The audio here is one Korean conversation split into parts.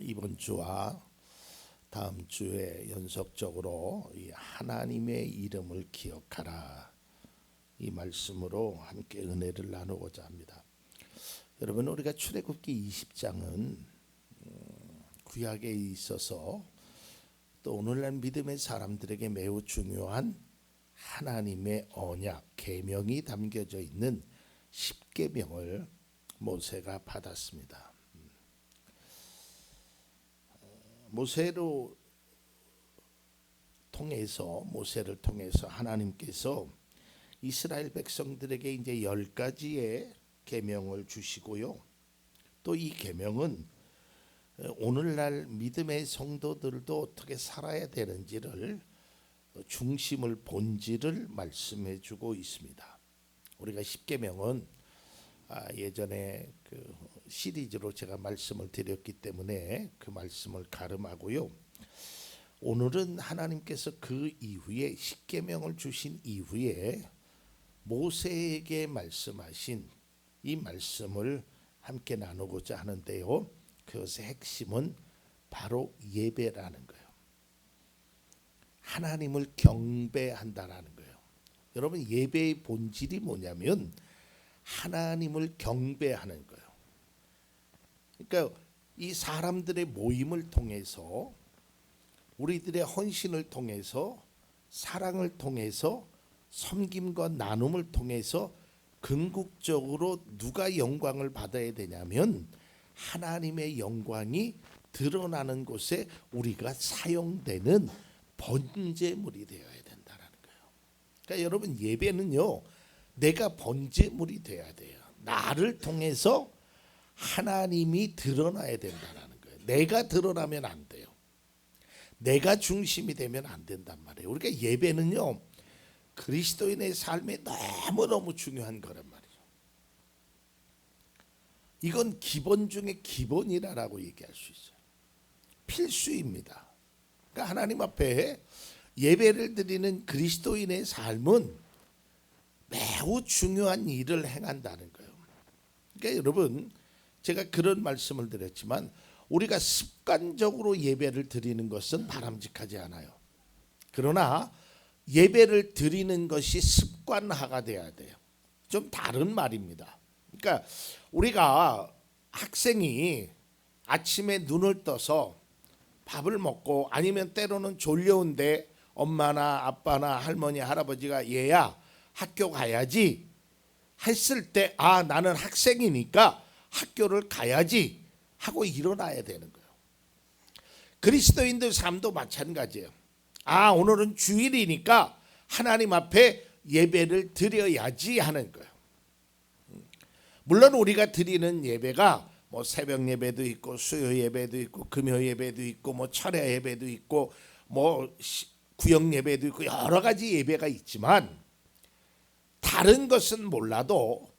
이번 주와 다음 주에 연속적으로 이 하나님의 이름을 기억하라 이 말씀으로 함께 은혜를 나누고자 합니다. 여러분 우리가 출애굽기 20장은 음, 구약에 있어서 또 오늘날 믿음의 사람들에게 매우 중요한 하나님의 언약 계명이 담겨져 있는 십계명을 모세가 받았습니다. 모세로 통해서 모세를 통해서 하나님께서 이스라엘 백성들에게 이제 열 가지의 계명을 주시고요. 또 이 계명은 오늘날 믿음의 성도들도 어떻게 살아야 되는지를 중심을 본질을 말씀해 주고 있습니다. 우리가 십계명은 아, 예전에 그 시리즈로 제가 말씀을 드렸기 때문에 그 말씀을 가름하고요. 오늘은 하나님께서 그 이후에 십계명을 주신 이후에 모세에게 말씀하신 이 말씀을 함께 나누고자 하는데요. 그것의 핵심은 바로 예배라는 거예요. 하나님을 경배한다라는 거예요. 여러분 예배의 본질이 뭐냐면 하나님을 경배하는 거예요. 그러니까 이 사람들의 모임을 통해서 우리들의 헌신을 통해서 사랑을 통해서 섬김과 나눔을 통해서 궁극적으로 누가 영광을 받아야 되냐면 하나님의 영광이 드러나는 곳에 우리가 사용되는 번제물이 되어야 된다라는 거예요. 그러니까 여러분 예배는요. 내가 번제물이 돼야 돼요. 나를 통해서 하나님이 드러나야 된다는 거예요. 내가 드러나면 안 돼요. 내가 중심이 되면 안 된단 말이에요. 우리가 예배는요. 그리스도인의 삶에 너무너무 중요한 거란 말이죠. 이건 기본 중에 기본이라고 얘기할 수 있어요. 필수입니다. 그러니까 하나님 앞에 예배를 드리는 그리스도인의 삶은 매우 중요한 일을 행한다는 거예요. 그러니까 여러분 제가 그런 말씀을 드렸지만 우리가 습관적으로 예배를 드리는 것은 바람직하지 않아요. 그러나 예배를 드리는 것이 습관화가 돼야 돼요. 좀 다른 말입니다. 그러니까 우리가 학생이 아침에 눈을 떠서 밥을 먹고 아니면 때로는 졸려온데 엄마나 아빠나 할머니 할아버지가 얘야 학교 가야지 했을 때 아 나는 학생이니까 학교를 가야지 하고 일어나야 되는 거예요. 그리스도인들 삶도 마찬가지예요. 아 오늘은 주일이니까 하나님 앞에 예배를 드려야지 하는 거예요. 물론 우리가 드리는 예배가 뭐 새벽 예배도 있고 수요 예배도 있고 금요 예배도 있고 뭐 철야 예배도 있고 뭐 구역 예배도 있고 여러 가지 예배가 있지만 다른 것은 몰라도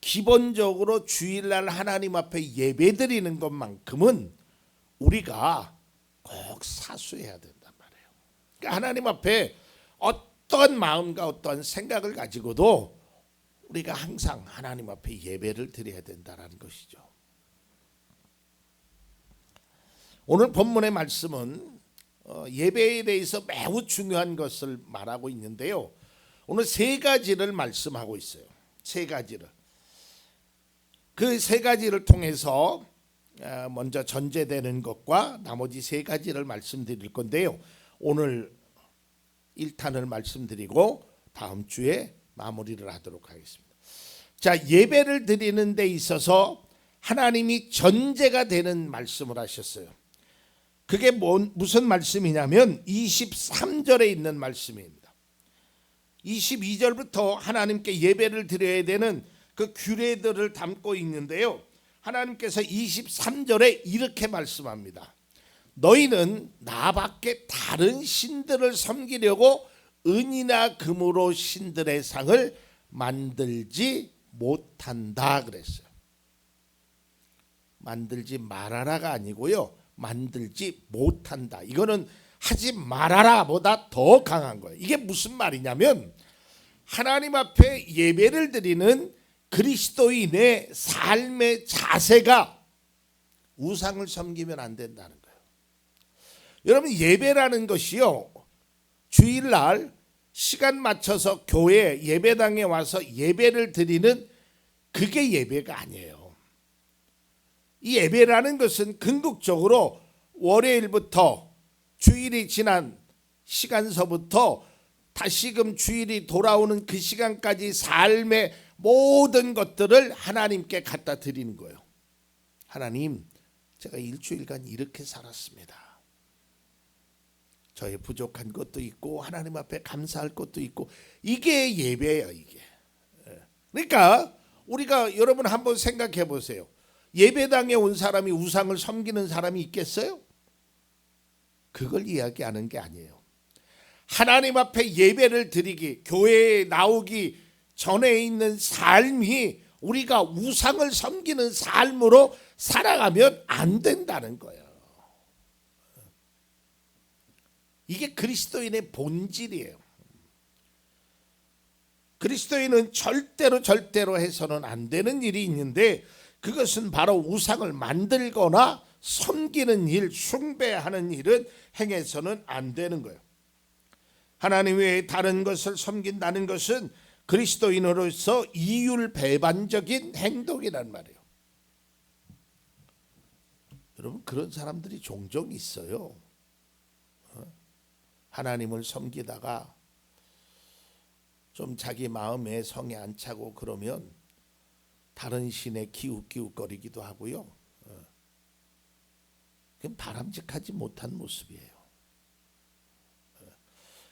기본적으로 주일날 하나님 앞에 예배드리는 것만큼은 우리가 꼭 사수해야 된단 말이에요. 그러니까 하나님 앞에 어떤 마음과 어떤 생각을 가지고도 우리가 항상 하나님 앞에 예배를 드려야 된다라는 것이죠. 오늘 본문의 말씀은 어, 예배에 대해서 매우 중요한 것을 말하고 있는데요. 오늘 세 가지를 말씀하고 있어요. 세 가지를. 그 세 가지를 통해서 아, 먼저 전제되는 것과 나머지 세 가지를 말씀드릴 건데요. 오늘 1탄을 말씀드리고 다음 주에 마무리를 하도록 하겠습니다. 자, 예배를 드리는 데 있어서 하나님이 전제가 되는 말씀을 하셨어요. 그게 뭔, 무슨 말씀이냐면 23절에 있는 말씀입니다. 22절부터 하나님께 예배를 드려야 되는 그 규례들을 담고 있는데요. 하나님께서 23절에 이렇게 말씀합니다. 너희는 나밖에 다른 신들을 섬기려고 은이나 금으로 신들의 상을 만들지 못한다 그랬어요. 만들지 말아라가 아니고요. 만들지 못한다. 이거는 하지 말아라보다 더 강한 거예요. 이게 무슨 말이냐면 하나님 앞에 예배를 드리는 그리스도인의 삶의 자세가 우상을 섬기면 안 된다는 거예요. 여러분 예배라는 것이요. 주일날 시간 맞춰서 교회 예배당에 와서 예배를 드리는 그게 예배가 아니에요. 이 예배라는 것은 궁극적으로 월요일부터 주일이 지난 시간서부터 다시금 주일이 돌아오는 그 시간까지 삶의 모든 것들을 하나님께 갖다 드리는 거예요. 하나님, 제가 일주일간 이렇게 살았습니다. 저의 부족한 것도 있고 하나님 앞에 감사할 것도 있고 이게 예배예요, 이게. 예. 그러니까 우리가 여러분 한번 생각해 보세요. 예배당에 온 사람이 우상을 섬기는 사람이 있겠어요? 그걸 이야기하는 게 아니에요. 하나님 앞에 예배를 드리기, 교회에 나오기 전에 있는 삶이 우리가 우상을 섬기는 삶으로 살아가면 안 된다는 거예요. 이게 그리스도인의 본질이에요. 그리스도인은 절대로 절대로 해서는 안 되는 일이 있는데 그것은 바로 우상을 만들거나 섬기는 일, 숭배하는 일은 행해서는 안 되는 거예요. 하나님 외에 다른 것을 섬긴다는 것은 그리스도인으로서 이율 배반적인 행동이란 말이에요. 여러분 그런 사람들이 종종 있어요. 어? 하나님을 섬기다가 좀 자기 마음에 성에 안 차고 그러면 다른 신에 기웃기웃거리기도 하고요. 바람직하지 못한 모습이에요.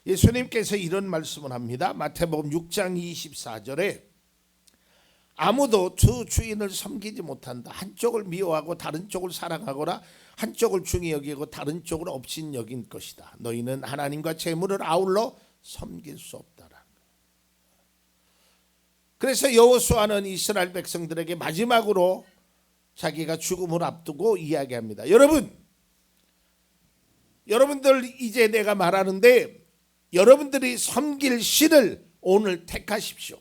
예수님께서 이런 말씀을 합니다. 마태복음 6장 24절에 아무도 두 주인을 섬기지 못한다. 한쪽을 미워하고 다른 쪽을 사랑하거나 한쪽을 중히 여기고 다른 쪽을 업신 여긴 것이다. 너희는 하나님과 재물을 아울러 섬길 수 없다라. 그래서 여호수아는 이스라엘 백성들에게 마지막으로 자기가 죽음을 앞두고 이야기합니다. 여러분, 여러분들 이제 내가 말하는데 여러분들이 섬길 신을 오늘 택하십시오.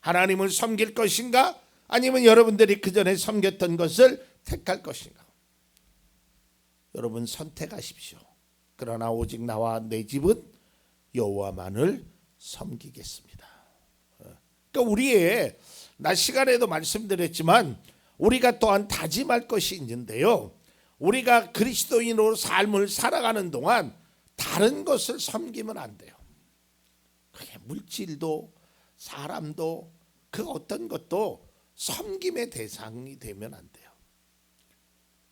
하나님을 섬길 것인가? 아니면 여러분들이 그 전에 섬겼던 것을 택할 것인가? 여러분 선택하십시오. 그러나 오직 나와 내 집은 여호와만을 섬기겠습니다. 그러니까 우리의 나 시간에도 말씀드렸지만 우리가 또한 다짐할 것이 있는데요. 우리가 그리스도인으로 삶을 살아가는 동안 다른 것을 섬기면 안 돼요. 그게 물질도 사람도 그 어떤 것도 섬김의 대상이 되면 안 돼요.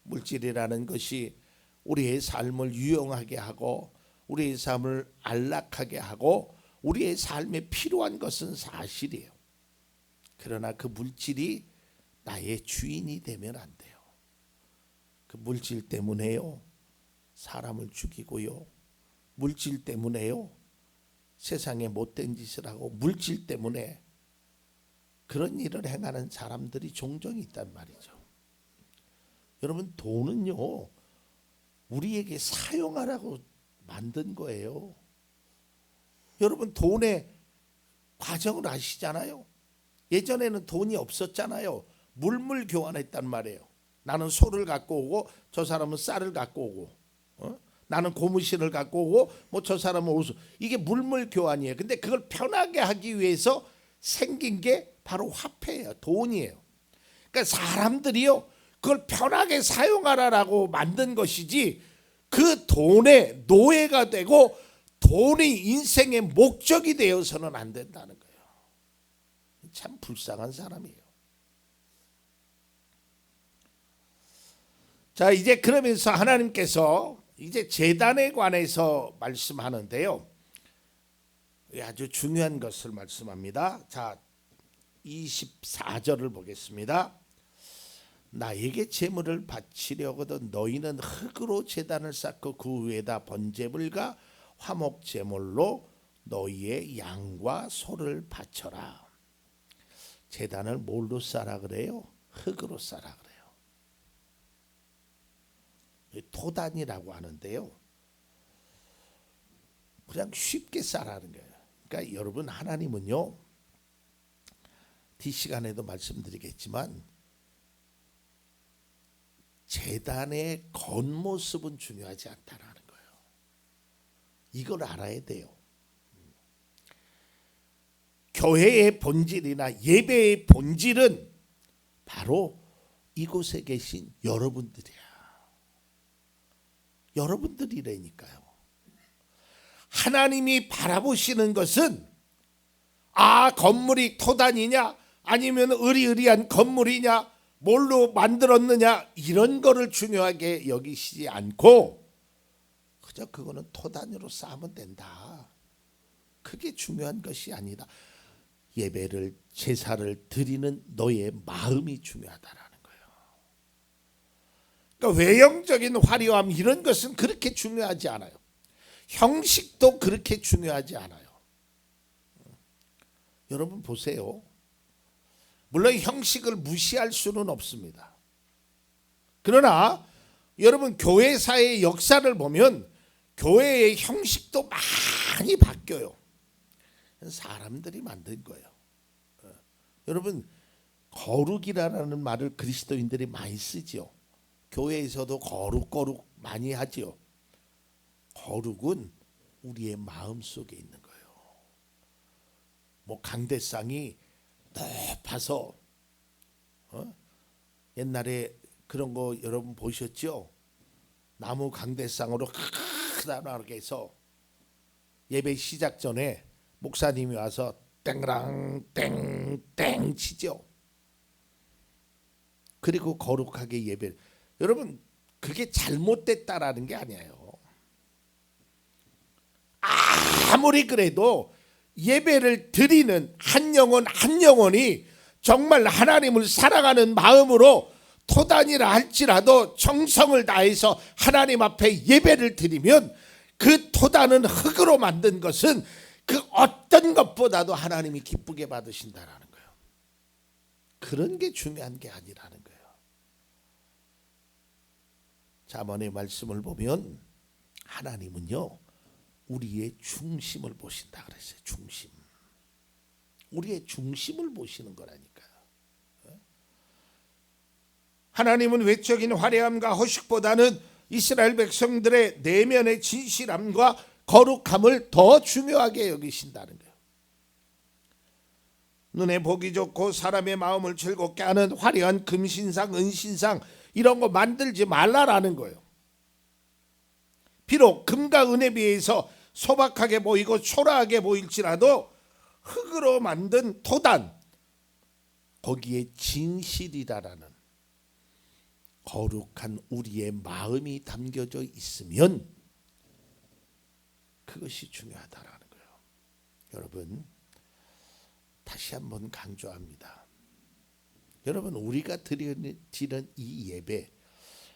물질이라는 것이 우리의 삶을 유용하게 하고 우리의 삶을 안락하게 하고 우리의 삶에 필요한 것은 사실이에요. 그러나 그 물질이 나의 주인이 되면 안 돼요. 그 물질 때문에요. 사람을 죽이고요. 물질 때문에요. 세상에 못된 짓을 하고 물질 때문에 그런 일을 행하는 사람들이 종종 있단 말이죠. 여러분 돈은요 우리에게 사용하라고 만든 거예요. 여러분 돈의 과정을 아시잖아요. 예전에는 돈이 없었잖아요. 물물 교환했단 말이에요. 나는 소를 갖고 오고 저 사람은 쌀을 갖고 오고 어? 나는 고무신을 갖고 오고 뭐 저 사람은 옷을 이게 물물 교환이에요. 근데 그걸 편하게 하기 위해서 생긴 게 바로 화폐예요. 돈이에요. 그러니까 사람들이요. 그걸 편하게 사용하라라고 만든 것이지 그 돈의 노예가 되고 돈이 인생의 목적이 되어서는 안 된다는 거예요. 참 불쌍한 사람이에요. 자, 이제 그러면서 하나님께서 이제 재단에 관해서 말씀하는데요. 아주 중요한 것을 말씀합니다. 자, 24절을 보겠습니다. 나에게 제물을 바치려거든 너희는 흙으로 제단을 쌓고 그 위에다 번제물과 화목 제물로 너희의 양과 소를 바쳐라. 제단을 뭘로 쌓아 그래요? 흙으로 쌓아 토단이라고 하는데요. 그냥 쉽게 쌓라는 거예요. 그러니까 여러분 하나님은요. 뒤 시간에도 말씀드리겠지만 재단의 겉모습은 중요하지 않다라는 거예요. 이걸 알아야 돼요. 교회의 본질이나 예배의 본질은 바로 이곳에 계신 여러분들이야. 여러분들이라니까요. 하나님이 바라보시는 것은 아 건물이 토단이냐 아니면 의리의리한 건물이냐 뭘로 만들었느냐 이런 거를 중요하게 여기시지 않고 그저 그거는 토단으로 쌓으면 된다. 그게 중요한 것이 아니다. 예배를 제사를 드리는 너의 마음이 중요하다라는. 그러니까 외형적인 화려함 이런 것은 그렇게 중요하지 않아요. 형식도 그렇게 중요하지 않아요. 여러분 보세요. 물론 형식을 무시할 수는 없습니다. 그러나 여러분 교회사의 역사를 보면 교회의 형식도 많이 바뀌어요. 사람들이 만든 거예요. 어. 여러분 거룩이라는 말을 그리스도인들이 많이 쓰지요. 교회에서도 거룩 거룩 많이 하지요. 거룩은 우리의 마음 속에 있는 거예요. 뭐 강대상이 높아서 어? 옛날에 그런 거 여러분 보셨죠? 나무 강대상으로 크다랗게 해서 예배 시작 전에 목사님이 와서 땡랑 땡땡 치죠. 그리고 거룩하게 예배. 여러분 그게 잘못됐다라는 게 아니에요. 아무리 그래도 예배를 드리는 한 영혼 한 영혼이 정말 하나님을 사랑하는 마음으로 토단이라 할지라도 정성을 다해서 하나님 앞에 예배를 드리면 그 토단은 흙으로 만든 것은 그 어떤 것보다도 하나님이 기쁘게 받으신다라는 거예요. 그런 게 중요한 게 아니라는 거예요. 자문의 말씀을 보면 하나님은요 우리의 중심을 보신다 그랬어요. 중심. 우리의 중심을 보시는 거라니까요. 어? 하나님은 외적인 화려함과 허식보다는 이스라엘 백성들의 내면의 진실함과 거룩함을 더 중요하게 여기신다는 거예요. 눈에 보기 좋고 사람의 마음을 즐겁게 하는 화려한 금신상, 은신상 이런 거 만들지 말라라는 거예요. 비록 금과 은에 비해서 소박하게 보이고 초라하게 보일지라도 흙으로 만든 토단 거기에 진실이다라는 거룩한 우리의 마음이 담겨져 있으면 그것이 중요하다라는 거예요. 여러분 다시 한번 강조합니다. 여러분 우리가 드리는 이 예배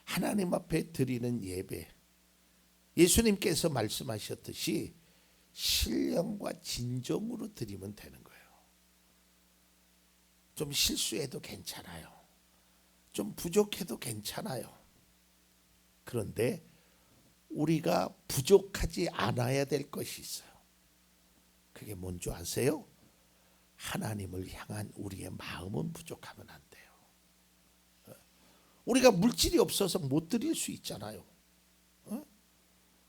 하나님 앞에 드리는 예배 예수님께서 말씀하셨듯이 신령과 진정으로 드리면 되는 거예요. 좀 실수해도 괜찮아요. 좀 부족해도 괜찮아요. 그런데 우리가 부족하지 않아야 될 것이 있어요. 그게 뭔지 아세요? 하나님을 향한 우리의 마음은 부족하면 안 돼요. 우리가 물질이 없어서 못 드릴 수 있잖아요.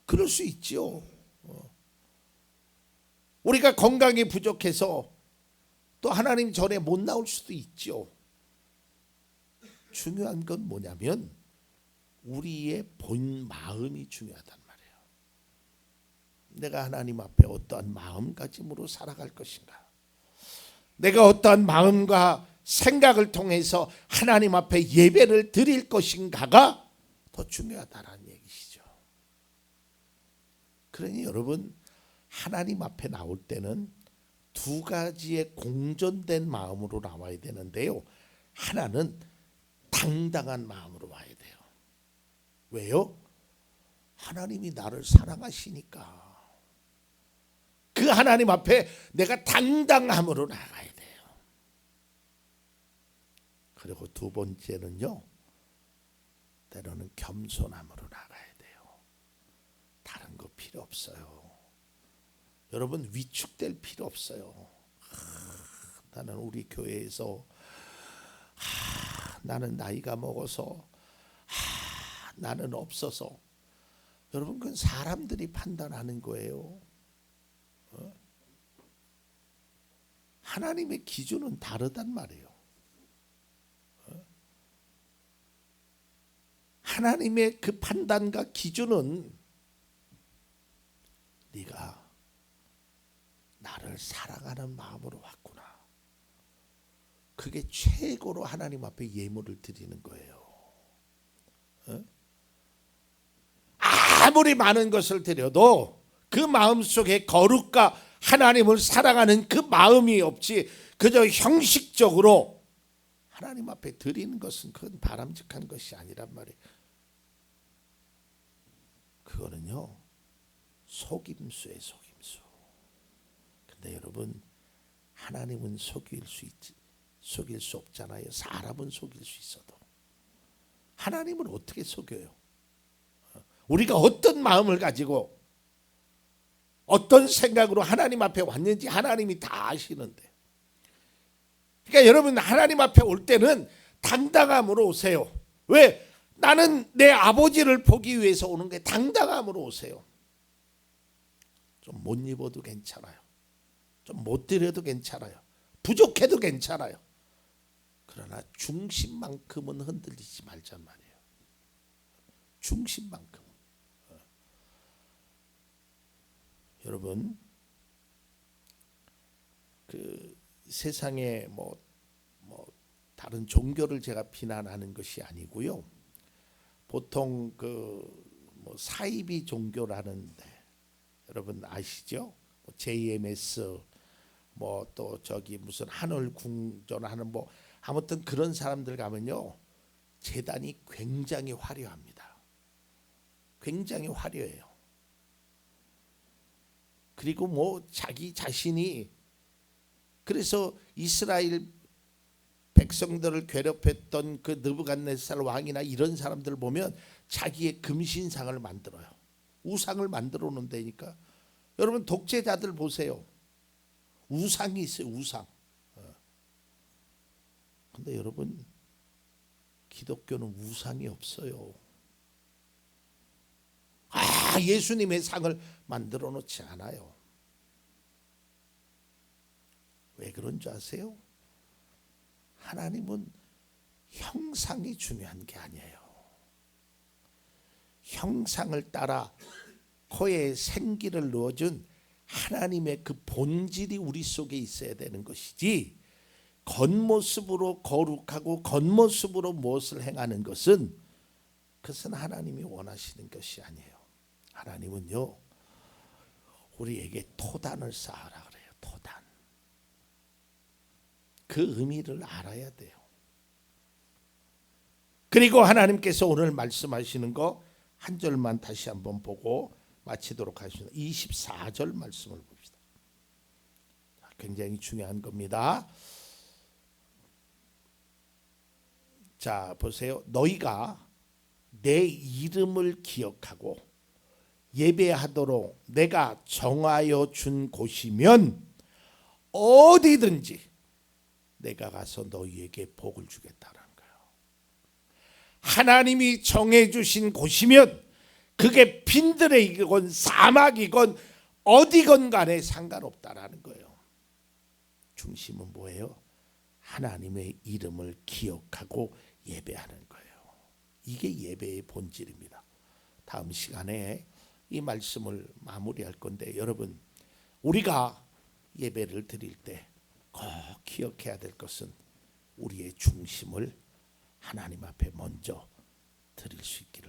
그럴 수 있죠. 어. 우리가 건강이 부족해서 또 하나님 전에 못 나올 수도 있죠. 중요한 건 뭐냐면 우리의 본 마음이 중요하단 말이에요. 내가 하나님 앞에 어떠한 마음가짐으로 살아갈 것인가? 내가 어떠한 마음과 생각을 통해서 하나님 앞에 예배를 드릴 것인가가 더 중요하다라는 얘기시죠. 그러니 여러분 하나님 앞에 나올 때는 두 가지의 공존된 마음으로 나와야 되는데요. 하나는 당당한 마음으로 와야 돼요. 왜요? 하나님이 나를 사랑하시니까. 그 하나님 앞에 내가 당당함으로 나가야 돼요. 그리고 두 번째는요. 때로는 겸손함으로 나가야 돼요. 다른 거 필요 없어요. 여러분 위축될 필요 없어요. 하, 나는 우리 교회에서 하, 나는 나이가 먹어서 하, 나는 없어서 여러분 그건 사람들이 판단하는 거예요. 어? 하나님의 기준은 다르단 말이에요. 어? 하나님의 그 판단과 기준은 네가 나를 사랑하는 마음으로 왔구나. 그게 최고로 하나님 앞에 예물을 드리는 거예요. 어? 아무리 많은 것을 드려도 그 마음 속에 거룩과 하나님을 사랑하는 그 마음이 없지 그저 형식적으로 하나님 앞에 드리는 것은 그건 바람직한 것이 아니란 말이에요. 그거는요 속임수의 속임수. 근데 여러분 하나님은 속일 수 있지 속일 수 없잖아요. 사람은 속일 수 있어도 하나님은 어떻게 속여요? 우리가 어떤 마음을 가지고 어떤 생각으로 하나님 앞에 왔는지 하나님이 다 아시는데. 그러니까 여러분 하나님 앞에 올 때는 당당함으로 오세요. 왜? 나는 내 아버지를 보기 위해서 오는 게 당당함으로 오세요. 좀 못 입어도 괜찮아요. 좀 못 드려도 괜찮아요. 부족해도 괜찮아요. 그러나 중심만큼은 흔들리지 말잔 말이에요. 중심만큼. 여러분 그 세상에 뭐, 뭐 다른 종교를 제가 비난하는 것이 아니고요. 보통 그 뭐 사이비 종교라는데 여러분 아시죠? 뭐 JMS 뭐 또 저기 무슨 하늘 궁전하는 뭐 아무튼 그런 사람들 가면요 재단이 굉장히 화려합니다. 굉장히 화려해요. 그리고 뭐 자기 자신이 그래서 이스라엘 백성들을 괴롭혔던 그 느부갓네살 왕이나 이런 사람들 보면 자기의 금신상을 만들어요. 우상을 만들어 놓는다니까. 여러분 독재자들 보세요. 우상이 있어요. 우상. 어. 근데 여러분 기독교는 우상이 없어요. 아, 예수님의 상을 만들어 놓지 않아요. 왜 그런 줄 아세요? 하나님은 형상이 중요한 게 아니에요. 형상을 따라 코에 생기를 넣어준 하나님의 그 본질이 우리 속에 있어야 되는 것이지 겉모습으로 거룩하고 겉모습으로 무엇을 행하는 것은 그것은 하나님이 원하시는 것이 아니에요. 하나님은요 우리에게 토단을 쌓아라 그래요. 토단. 그 의미를 알아야 돼요. 그리고 하나님께서 오늘 말씀하시는 거 한 절만 다시 한번 보고 마치도록 하겠습니다. 24절 말씀을 봅시다. 굉장히 중요한 겁니다. 자, 보세요. 너희가 내 이름을 기억하고 예배하도록 내가 정하여 준 곳이면 어디든지 내가 가서 너희에게 복을 주겠다라는 거예요. 하나님이 정해 주신 곳이면 그게 빈들이건 사막이건 어디건 간에 상관없다라는 거예요. 중심은 뭐예요? 하나님의 이름을 기억하고 예배하는 거예요. 이게 예배의 본질입니다. 다음 시간에 이 말씀을 마무리할 건데 여러분 우리가 예배를 드릴 때 꼭 기억해야 될 것은 우리의 중심을 하나님 앞에 먼저 드릴 수 있게